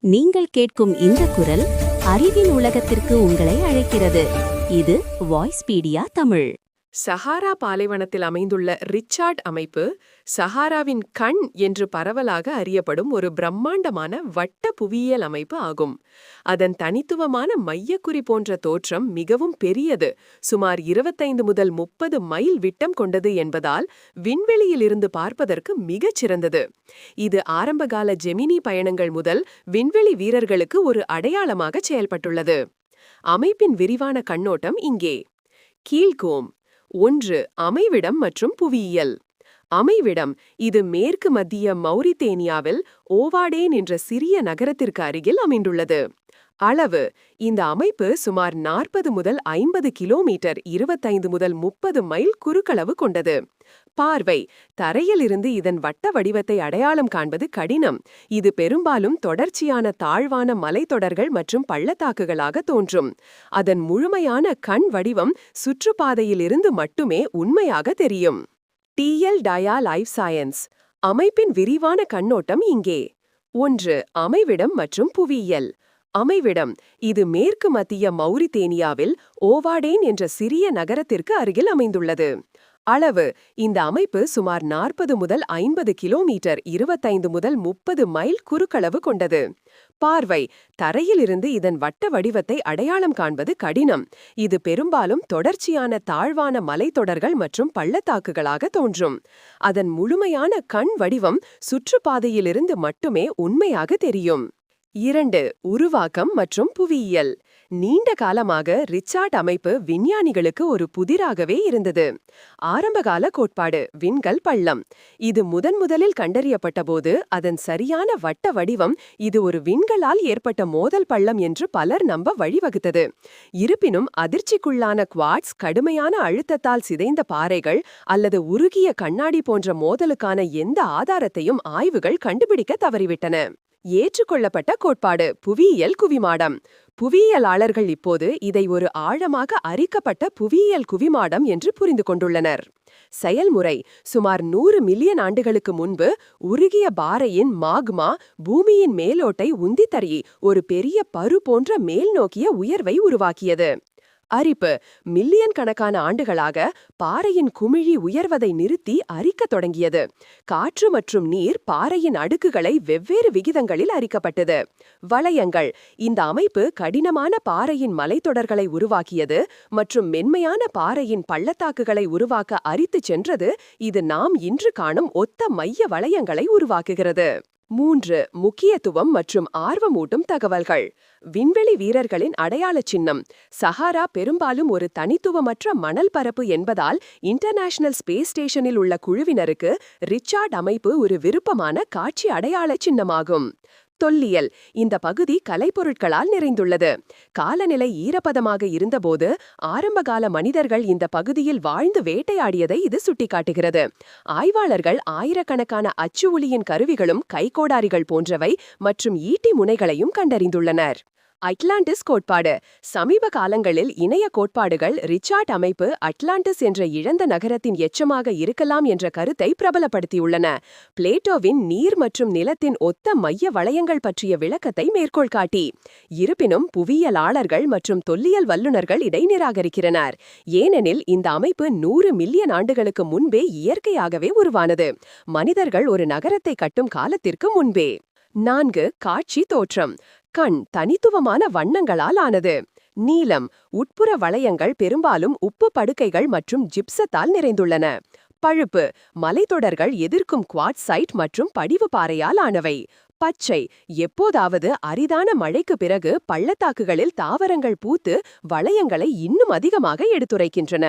நீங்கள் கேட்கும் இந்த குரல் அறிவின் உலகத்திற்கு உங்களை அழைக்கிறது. இது வாய்ஸ்பீடியா தமிழ். சஹாரா பாலைவனத்தில் அமைந்துள்ள ரிச்சார்ட் அமைப்பு சஹாராவின் கண் என்று பரவலாக அறியப்படும் ஒரு பிரம்மாண்டமான வட்ட புவியியல் அமைப்பு ஆகும். அதன் தனித்துவமான மையக்குறி போன்ற தோற்றம் மிகவும் பெரியது. சுமார் 25 முதல் முப்பது மைல் விட்டம் கொண்டது என்பதால் விண்வெளியில் இருந்து பார்ப்பதற்கு மிகச் சிறந்தது. இது ஆரம்பகால ஜெமினி பயணங்கள் முதல் விண்வெளி வீரர்களுக்கு ஒரு அடையாளமாக செயல்பட்டுள்ளது. அமைப்பின் விரிவான கண்ணோட்டம் இங்கே. கீழ்கோம். ஒன்று அமைவிடம் மற்றும் புவியியல். அமைவிடம் இது மேற்கு மத்திய மௌரித்தேனியாவில் ஓவாடேன் என்ற சிறிய நகரத்திற்கு அருகில் அமைந்துள்ளது. அளவு இந்த அமைப்பு சுமார் நாற்பது முதல் ஐம்பது கிலோமீட்டர் இருபத்தைந்து முதல் முப்பது மைல் குறுக்களவு கொண்டது. பார்வை. தரையிலிருந்து இதன் வட்ட வடிவத்தை அடையாளம் காண்பது கடினம். இது பெரும்பாலும் தொடர்ச்சியான தாழ்வான மலைத்தொடர்கள் மற்றும் பள்ளத்தாக்குகளாக தோன்றும். அதன் முழுமையான கண் வடிவம் சுற்றுப்பாதையிலிருந்து மட்டுமே உண்மையாக தெரியும். டிஎல் டயா லைஃப் சயன்ஸ் அமைப்பின் விரிவான கண்ணோட்டம் இங்கே. ஒன்று அமைவிடம் மற்றும் புவியியல். அமைவிடம் இது மேற்கு மத்திய மௌரித்தேனியாவில் ஓவாடேன் என்ற சிறிய நகரத்திற்கு அருகில் அமைந்துள்ளது. அளவு. இந்த அமைப்பு சுமார் நாற்பது முதல் ஐம்பது கிலோமீட்டர் இருபத்தைந்து முதல் முப்பது மைல் குறுக்களவு கொண்டது. பார்வை. தரையிலிருந்து இதன் வட்ட வடிவத்தை அடையாளம் காண்பது கடினம். இது பெரும்பாலும் தொடர்ச்சியான தாழ்வான மலைத்தொடர்கள் மற்றும் பள்ளத்தாக்குகளாக தோன்றும். அதன் முழுமையான கண் வடிவம் சுற்றுப்பாதையிலிருந்து மட்டுமே உண்மையாக தெரியும். இரண்டு. உருவாக்கம் மற்றும் புவியியல். நீண்ட காலமாக ரிச்சார்ட் அமைப்பு விஞ்ஞானிகளுக்கு ஒரு புதிராகவே இருந்தது. ஆரம்பகால கோட்பாடு விண்கல் பள்ளம். இது முதன் முதலில் கண்டறியப்பட்டபோது அதன் சரியான வட்ட வடிவம் இது ஒரு விண்களால் ஏற்பட்ட மோதல் பள்ளம் என்று பலர் நம்ப வழிவகுத்தது. இருப்பினும் அதிர்ச்சிக்குள்ளான குவாட்ஸ் கடுமையான அழுத்தத்தால் சிதைந்த பாறைகள் அல்லது உருகிய கண்ணாடி போன்ற மோதலுக்கான எந்த ஆதாரத்தையும் ஆய்வுகள் கண்டுபிடிக்க தவறிவிட்டன. ஏற்றுக்கொள்ளப்பட்ட கோட்பாடு புவியியல் குவிமாடம். புவியியலாளர்கள் இப்போது இதை ஒரு ஆழமாக அரிக்கப்பட்ட புவியியல் குவிமாடம் என்று புரிந்து கொண்டுள்ளனர். செயல்முறை சுமார் நூறு மில்லியன் ஆண்டுகளுக்கு முன்பு உருகிய பாறையின் மாக்மா பூமியின் மேலோட்டை உந்தித்தறி ஒரு பெரிய பரு போன்ற மேல் நோக்கிய உயர்வை உருவாக்கியது. அரிப்பு. மில்லியன் கணக்கான ஆண்டுகளாக பாறையின் குமிழி உயர்வதை நிறுத்தி அரிக்கத் தொடங்கியது. காற்று மற்றும் நீர் பாறையின் அடுக்குகளை வெவ்வேறு விகிதங்களில் அரிக்கப்பட்டது. வளையங்கள். இந்த அமைப்பு கடினமான பாறையின் மலைத்தொடர்களை உருவாக்கியது மற்றும் மென்மையான பாறையின் பள்ளத்தாக்குகளை உருவாக்க அரித்துச் சென்றது இது நாம் இன்று காணும் ஒத்த மைய வளையங்களை உருவாக்குகிறது. மூன்று முக்கியத்துவம் மற்றும் ஆர்வமூட்டும் தகவல்கள். விண்வெளி வீரர்களின் அடையாள சின்னம். சஹாரா பெரும்பாலும் ஒரு தனித்துவமற்ற மணல் பரப்பு என்பதால் இன்டர்நேஷனல் ஸ்பேஸ் ஸ்டேஷனில் உள்ள குழுவினருக்கு ரிச்சார்ட் அமைப்பு ஒரு விருப்பமான காட்சி அடையாள சின்னமாகும். தொல்லியல். இந்த பகுதி கலைப்பொருட்களால் நிறைந்துள்ளது. காலநிலை ஈரப்பதமாக இருந்தபோது ஆரம்பகால மனிதர்கள் இந்த பகுதியில் வாழ்ந்து வேட்டையாடியதை இது சுட்டிக்காட்டுகிறது. ஆய்வாளர்கள் ஆயிரக்கணக்கான அச்சு ஒளியின் கருவிகளும் கைகோடாரிகள் போன்றவை மற்றும் ஈட்டி முனைகளையும் கண்டறிந்துள்ளனர். அட்லாண்டிஸ் கோட்பாடு. சமீப காலங்களில் இணைய கோட்பாடுகள் ரிச்சார்ட் அமைப்பு அட்லாண்டிஸ் என்ற இழந்த நகரத்தின் எச்சமாக இருக்கலாம் என்ற கருத்தை பிரபலப்படுத்தியுள்ளன. பிளேட்டோவின் நீர் மற்றும் நிலத்தின் ஒத்த மைய வளையங்கள் பற்றிய விளக்கத்தை மேற்கோள் காட்டி இருப்பினும் புவியியலாளர்கள் மற்றும் தொல்லியல் வல்லுநர்கள் இதை நிராகரிக்கிறனர். ஏனெனில் இந்த அமைப்பு நூறு மில்லியன் ஆண்டுகளுக்கு முன்பே இயற்கையாகவே உருவானது. மனிதர்கள் ஒரு நகரத்தை கட்டும் காலத்திற்கு முன்பே. நான்கு காட்சி தோற்றம். கண் தனித்துவமான வண்ணங்களால் ஆனது. நீலம் உட்புற வளையங்கள் பெரும்பாலும் உப்பு படுக்கைகள் மற்றும் ஜிப்சத்தால் நிறைந்துள்ளன. பழுப்பு மலைத்தொடர்கள் எதிர்க்கும் குவாட்சைட் மற்றும் படிவு பாறையால் ஆனவை. பச்சை எப்போதாவது அரிதான மழைக்கு பிறகு பள்ளத்தாக்குகளில் தாவரங்கள் பூத்து வளையங்களை இன்னும் அதிகமாக எடுத்துரைக்கின்றன.